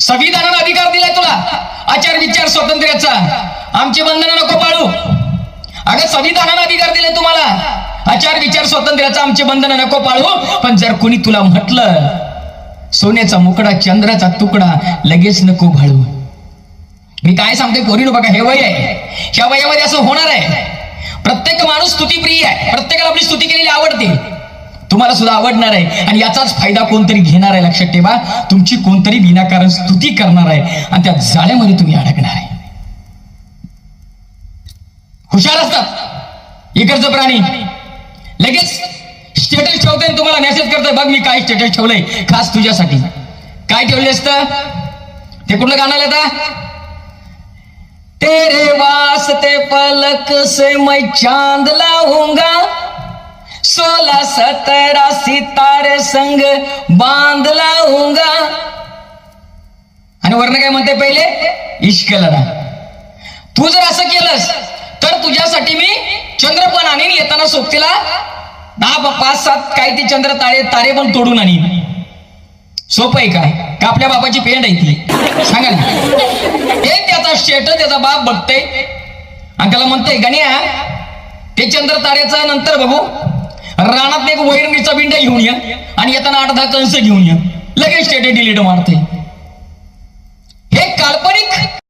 संविधानानं अधिकार दिलाय तुला. आचार विचार स्वातंत्र्याचा. आमची बंधनं नको पाळू. अगं संविधानानं अधिकार दिलाय तुम्हाला. आचार विचार स्वातंत्र्याचा आमचे बंधनं नको पाळू. पण जर कोणी तुला म्हटलं सोन्याचा मुकडा चंद्राचा तुकडा लगेच नको भाळू. मी काय सांगतोय पोरीनो बघा हे वय आहे. ह्या वयामध्ये असं होणार आहे. प्रत्येक माणूस स्तुतीप्रिय आहे. प्रत्येकाला आपली स्तुती केलेली आवडते. तुम्हाला सुद्धा आवडणार आहे. आणि याचाच फायदा कोणतरी घेणार आहे लक्षात ठेवा. तुमची कोणतरी विनाकारण स्तुती करणार आहे आणि त्या जाळ्यामध्ये तुम्ही अडकणार आहे. हुशार असतात. इकडचं प्राणी. लगेच स्टेटस ठेवतोय तुम्हाला मेसेज करतोय बघ मी काय स्टेटस ठेवलंय खास तुझ्यासाठी. काय ठेवले असतं? ते कुठलं गाणं आता? तेरे वास्ते पलक से मैं चांद लाऊंगा सोला सतरा सितारे संग बांध लाऊंगा. आणि वर्ण काय म्हणते पहिले? इश्क लढा. तू जर असं केलंस तर तुझ्यासाठी मी चंद्र पण आणीन येताना सोबतीला दहा पाच सात काही ते चंद्र तारे तारे पण तोडून आणीन. सोपं आहे काय का आपल्या बापाची पेंड आहे ती सांगा ना. हे त्याचा शेट त्याचा बाप बघते आणि त्याला म्हणते गण्या ते चंद्र तारेचा नंतर बघू. रानात एक वैरणीचा बिंडा घेऊन या आणि येताना आठ दहा कंस घेऊन या. लगेच स्टेट डिलीट मारते.